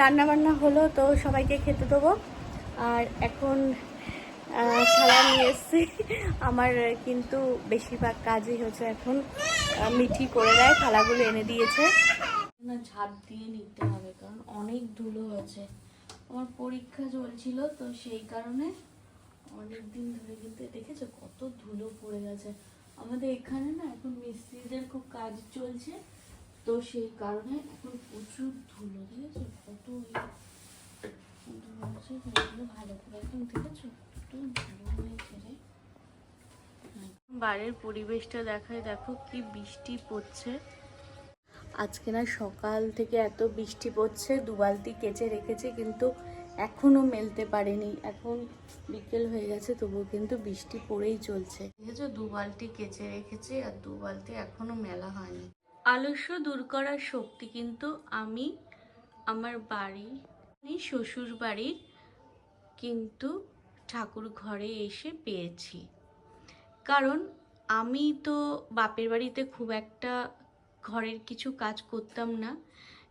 রান্না বান্না হলো, তো সবাইকে খেতে দেবো। আর এখন থালা নিয়ে এসছি। আমার কিন্তু বেশিরভাগ কাজই হচ্ছে এখন মিঠি করে দেয়, থালাগুলো এনে দিয়েছে। না ঝাড় দিয়ে নিতে হবে, কারণ অনেক ধুলো হয়েছে আমার পরীক্ষা চলছিল, তো সেই কারণে অনেক দিন ধরে কিন্তু দেখেছ কত ধুলো পড়ে গেছে। আমাদের এখানে না এখন মিস্ত্রিদের খুব কাজ চলছে, তো সেই কারণে এখন প্রচুর ধুলো দেখেছ কত ইয়ে ধুলো আছে, বাড়ির পরিবেশটা দেখায়, দেখো কি বৃষ্টি পড়ছে। আজকে না সকাল থেকে এত বৃষ্টি পড়ছে, দুবালতি কেচে রেখেছে, কিন্তু এখনও মেলতে পারেনি। এখন বিকেল হয়ে গেছে, তবুও কিন্তু বৃষ্টি পড়েই চলছে। দু বালতি কেচে রেখেছে আর দু বালতি এখনও মেলা হয়নি। আলস্য দূর করার শক্তি কিন্তু আমি, আমার বাড়ি শ্বশুর বাড়ির কিন্তু ঠাকুর ঘরে এসে পেয়েছি। কারণ আমি তো বাপের বাড়িতে খুব একটা ঘরের কিছু কাজ করতাম না,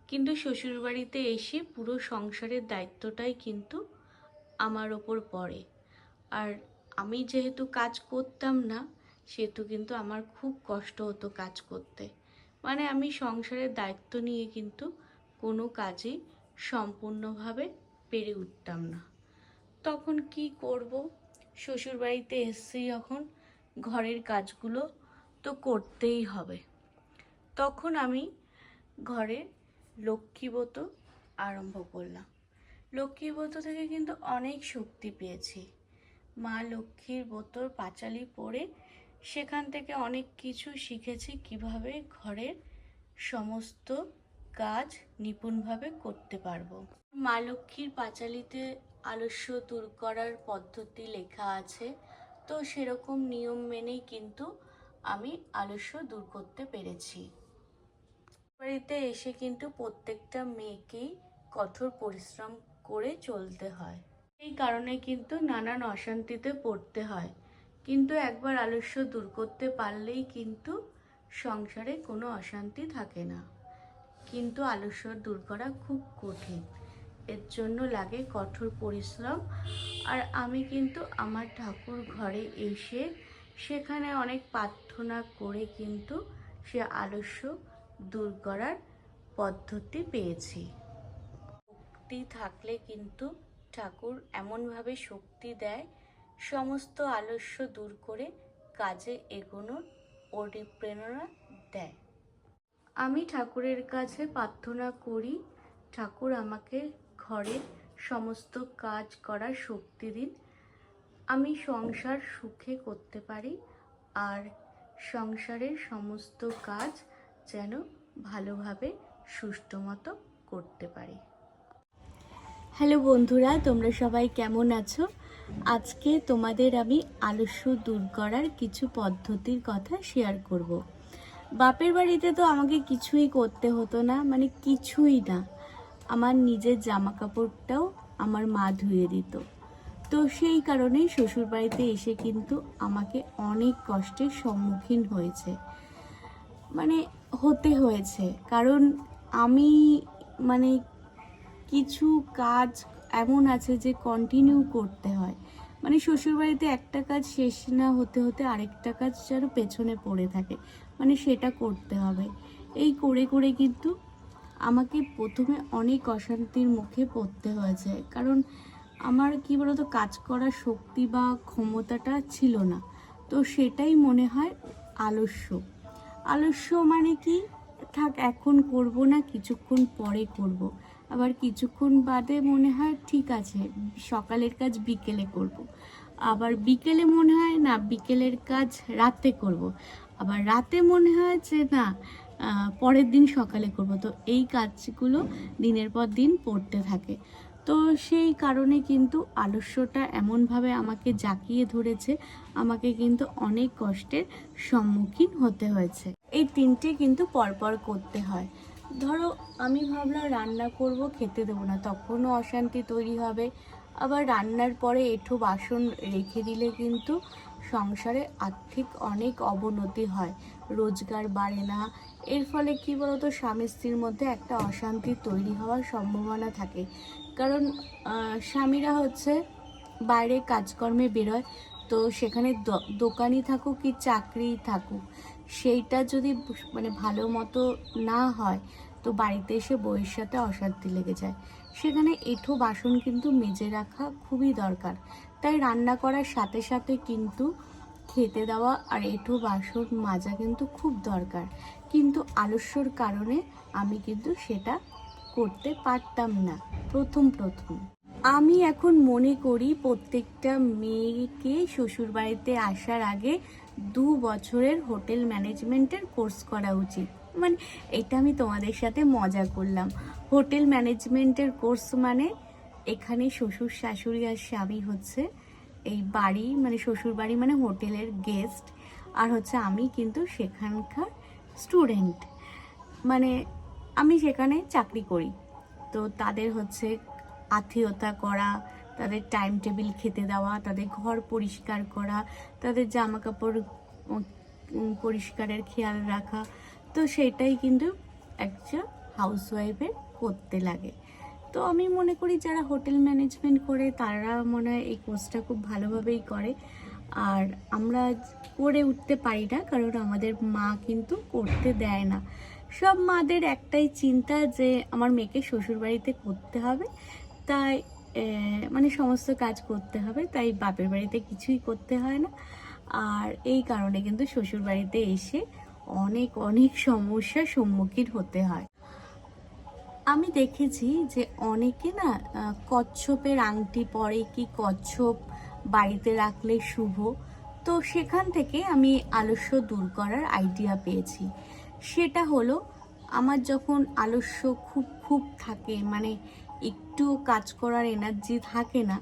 কিন্তু শ্বশুরবাড়িতে এসে পুরো সংসারের দায়িত্বটাই কিন্তু আমার ওপর পড়ে। আর আমি যেহেতু কাজ করতাম না, সেহেতু কিন্তু আমার খুব কষ্ট হতো কাজ করতে। মানে আমি সংসারের দায়িত্ব নিয়ে কিন্তু কোনো কাজই সম্পূর্ণভাবে পেরে উঠতাম না। তখন কি করব? শ্বশুরবাড়িতে এসেছি যখন ঘরের কাজগুলো তো করতেই হবে। তখন আমি ঘরে লক্ষ্মীব্রত আরম্ভ করলাম। লক্ষ্মীব্রত থেকে কিন্তু অনেক শক্তি পেয়েছি। মা লক্ষ্মীর বোতর পাঁচালি পড়ে সেখান থেকে অনেক কিছু শিখেছি কীভাবে ঘরের সমস্ত কাজ নিপুণভাবে করতে পারব। মা লক্ষ্মীর পাঁচালিতে আলস্য দূর করার পদ্ধতি লেখা আছে। তো সেরকম নিয়ম মেনেই কিন্তু আমি আলস্য দূর করতে পেরেছি। বাড়িতে এসে কিন্তু প্রত্যেকটা মেয়েকেই কঠোর পরিশ্রম করে চলতে হয়। এই কারণে কিন্তু নানান অশান্তিতে পড়তে হয়। কিন্তু একবার আলস্য দূর করতে পারলেই কিন্তু সংসারে কোনো অশান্তি থাকে না। কিন্তু আলস্য দূর করা খুব কঠিন। এর জন্য লাগে কঠোর পরিশ্রম। আর আমি কিন্তু আমার ঠাকুর ঘরে এসে সেখানে অনেক প্রার্থনা করে কিন্তু সে আলস্য দূর করার পদ্ধতি পেয়েছি। শক্তি থাকলে কিন্তু ঠাকুর এমনভাবে শক্তি দেয়, সমস্ত আলস্য দূর করে কাজে এগোনোর অনুপ্রেরণা দেয়। আমি ঠাকুরের কাছে প্রার্থনা করি, ঠাকুর আমাকে ঘরের সমস্ত কাজ করার শক্তি দিন। আমি সংসার সুখে করতে পারি আর সংসারের সমস্ত কাজ যেন ভালোভাবে সুষ্ঠু মতো করতে পারি। হ্যালো বন্ধুরা, তোমরা সবাই কেমন আছো? আজকে তোমাদের আমি আলস্য দূর করার কিছু পদ্ধতির কথা শেয়ার করব। বাপের বাড়িতে তো আমাকে কিছুই করতে হতো না মানে কিছুই না। আমার নিজের জামা কাপড়টাও আমার মা ধুয়ে দিত। তো সেই কারণেই শ্বশুরবাড়িতে এসে কিন্তু আমাকে অনেক কষ্টের সম্মুখীন হয়েছে। মানে হতে হয়েছে। কারণ আমি মানে কিছু কাজ এমন আছে যে কন্টিনিউ করতে হয়। মানে শ্বশুরবাড়িতে একটা কাজ শেষ না হতে হতে আরেকটা কাজ যেন পেছনে পড়ে থাকে। মানে সেটা করতে হবে। এই করে করে কিন্তু আমাকে প্রথমে অনেক অশান্তির মুখে পড়তে হয়েছে কারণ আমার কি বলতো, কাজ করার শক্তি বা ক্ষমতাটা ছিল না তো সেটাই মনে হয় আলস্য আলস্য মানে কি থাক, এখন করব না, কিছুক্ষণ পরে করব। আবার কিছুক্ষণ বাদে মনে হয় ঠিক আছে, সকালের কাজ বিকেলে করব। আবার বিকেলে মনে হয় না, বিকেলের কাজ রাতে করব। আবার রাতে মনে হয় যে না পরের দিন সকালে করব। তো এই কাজগুলো দিনের পর দিন পড়তে থাকে। তো সেই কারণে কিন্তু আলস্যটা এমনভাবে আমাকে জাকিয়ে ধরেছে, আমাকে কিন্তু অনেক কষ্টের সম্মুখীন হতে হয়েছে। এই তিনটে কিন্তু পরপর করতে হয়। ধরো, আমি ভাবলাম রান্না করব, খেতে দেবো না। তখনও অশান্তি তৈরি হবে। আবার রান্নার পরে এঁঠো বাসন রেখে দিলে কিন্তু সংসারে আর্থিক অনেক অবনতি হয়। রোজগার বাড়ে না। এর ফলে কি বলতো, স্বামী স্ত্রীর মধ্যে একটা অশান্তি তৈরি হওয়ার সম্ভাবনা থাকে। কারণ স্বামীরা হচ্ছে বাইরে কাজকর্মে বেরোয়। তো সেখানে দোকানই থাকুক কি চাকরি থাকুক, সেইটা যদি মানে ভালো মতো না হয়, তো বাড়িতে এসে বউয়ের সাথে অশান্তি লেগে যায়। সেখানে এঁঠো বাসন কিন্তু মেজে রাখা খুবই দরকার। তাই রান্না করার সাথে সাথে কিন্তু খেতে দেওয়া আর এঁঠো বাসন মাজা কিন্তু খুব দরকার। কিন্তু আলস্যর কারণে আমি কিন্তু সেটা করতে পারতাম না। প্রথম প্রথম। আমি এখন মনে করি প্রত্যেকটা মেয়েকে শ্বশুরবাড়িতে আসার আগে দু বছরের হোটেল ম্যানেজমেন্টের কোর্স করা উচিত। মানে এটা আমি তোমাদের সাথে মজা করলাম। হোটেল ম্যানেজমেন্টের কোর্স মানে এখানে শ্বশুর শাশুড়ি আর স্বামী হচ্ছে, এই বাড়ি মানে শ্বশুর বাড়ি মানে হোটেলের গেস্ট, আর হচ্ছে আমি কিন্তু সেখানকার স্টুডেন্ট। মানে আমি সেখানে চাকরি করি। তো তাদের হচ্ছে আত্মীয়তা করা, তাদের টাইম টেবিল খেতে দেওয়া, তাদের ঘর পরিষ্কার করা, তাদের জামা কাপড় পরিষ্কারের খেয়াল রাখা। তো সেটাই কিন্তু একটা হাউসওয়াইফের করতে লাগে। তো আমি মনে করি যারা হোটেল ম্যানেজমেন্ট করে, তারা মনে হয় এই কোর্সটা খুব ভালোভাবেই করে। আর আমরা করে উঠতে পারি না, কারণ আমাদের মা কিন্তু করতে দেয় না। সব মাদের একটাই চিন্তা যে আমার মেয়েকে শ্বশুরবাড়িতে করতে হবে। তাই মানে সমস্ত কাজ করতে হবে, তাই বাপের বাড়িতে কিছুই করতে হয় না। আর এই কারণে কিন্তু শ্বশুরবাড়িতে এসে অনেক অনেক সমস্যার সম্মুখীন হতে হয়। আমি দেখেছি যে অনেকে না কচ্ছপের আংটি পরে কি কচ্ছপ বাড়িতে রাখলে শুভ? তো সেখান থেকে আমি আলস্য দূর করার আইডিয়া পেয়েছি। সেটা হলো, আমার যখন আলস্য খুব খুব থাকে মানে একটু কাজ করার এনার্জি থাকে না,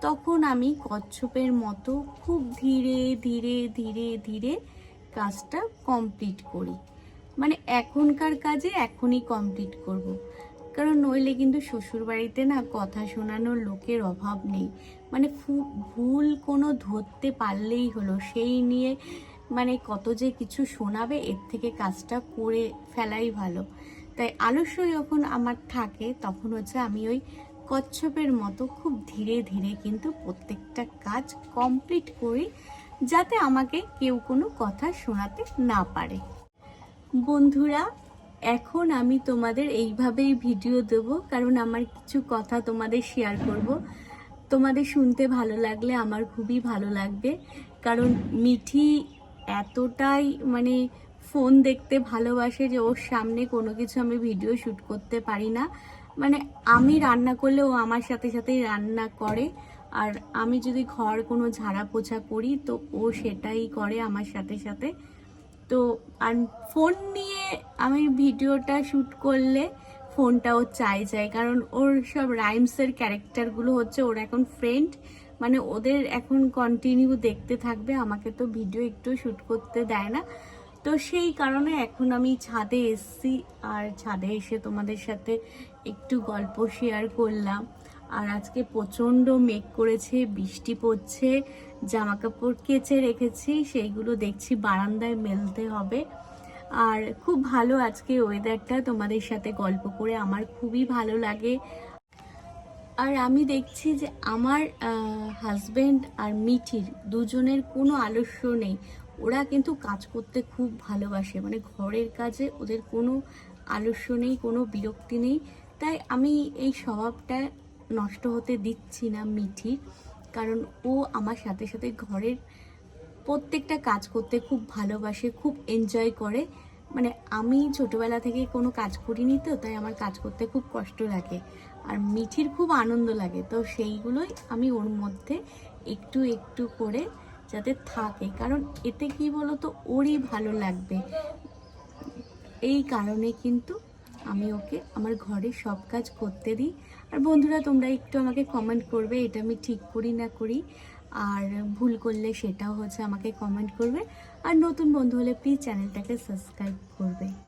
তখন আমি কচ্ছপের মতো খুব ধীরে ধীরে ধীরে ধীরে কাজটা কমপ্লিট করি। মানে এখনকার কাজে এখনই কমপ্লিট করব। কারণ নইলে কিন্তু শ্বশুরবাড়িতে না কথা শোনানোর লোকের অভাব নেই। মানে ভুল কোনো ধরতে পারলেই হলো, সেই নিয়ে মানে কত যে কিছু শোনাবে, এর থেকে কাজটা করে ফেলাই ভালো। তাই আলস্য যখন আমার থাকে, তখন হচ্ছে আমি ওই কচ্ছপের মতো খুব ধীরে ধীরে কিন্তু প্রত্যেকটা কাজ কমপ্লিট করি, যাতে আমাকে কেউ কোনো কথা শোনাতে না পারে। বন্ধুরা, এখন আমি তোমাদের এইভাবেই ভিডিও দেব, কারণ আমার কিছু কথা তোমাদের শেয়ার করব। তোমাদের শুনতে ভালো লাগলে আমার খুবই ভালো লাগবে, কারণ মিঠি এতটাই মানে ফোন দেখতে ভালোবাসে যে ওর সামনে কোনো কিছু আমি ভিডিও শ্যুট করতে পারি না। মানে আমি রান্না করলে ও আমার সাথে সাথেই রান্না করে। আর আমি যদি ঘর কোনো ঝাড়া পোছা করি, তো ও সেটাই করে আমার সাথে সাথে। তো, আর ফোন নিয়ে আমি ভিডিওটা শ্যুট করলে ফোনটা ও চাই চাই। কারণ ওর সব রাইমসের ক্যারেক্টারগুলো হচ্ছে ওর এখন ফ্রেন্ড মানে ওদের এখন কন্টিনিউ দেখতে থাকবে। আমাকে তো ভিডিও একটু শ্যুট করতে দেয় না। তো সেই কারণে এখন আমি ছাদে এসছি আর ছাদে এসে তোমাদের সাথে একটু গল্প শেয়ার করলাম। আর আজকে প্রচণ্ড মেঘ করেছে, বৃষ্টি পড়ছে জামা কাপড় কেচে রেখেছি, সেইগুলো দেখছি বারান্দায় মেলতে হবে। আর খুব ভালো আজকে ওয়েদারটা তোমাদের সাথে গল্প করে আমার খুবই ভালো লাগে। আর আমি দেখছি যে আমার হাজবেন্ড আর মিঠির দুজনের কোনো আলস্য নেই। ওরা কিন্তু কাজ করতে খুব ভালোবাসে। মানে ঘরের কাজে ওদের কোনো আলস্য নেই, কোনো বিরক্তি নেই। তাই আমি এই স্বভাবটা নষ্ট হতে দিচ্ছি না মিঠির কারণ ও আমার সাথে সাথে ঘরের প্রত্যেকটা কাজ করতে খুব ভালোবাসে, খুব এনজয় করে। মানে আমি ছোটবেলা থেকে কোনো কাজ করিনি তো, তাই আমার কাজ করতে খুব কষ্ট লাগে। আর মিঠির খুব আনন্দ লাগে, তো সেইগুলোই আমি ওর মধ্যে একটু একটু করে যাতে থাকে। কারণ এতে কি বলতো? ওরই ভালো লাগবে। এই কারণে কিন্তু আমি ওকে আমার ঘরে সব কাজ করতে দিই। আর বন্ধুরা, তোমরা একটু আমাকে কমেন্ট করবে, এটা আমি ঠিক করি না করি। আর ভুল করলে সেটাও হচ্ছে আমাকে কমেন্ট করবে। আর নতুন বন্ধু হলে প্লিজ চ্যানেলটাকে সাবস্ক্রাইব করবে।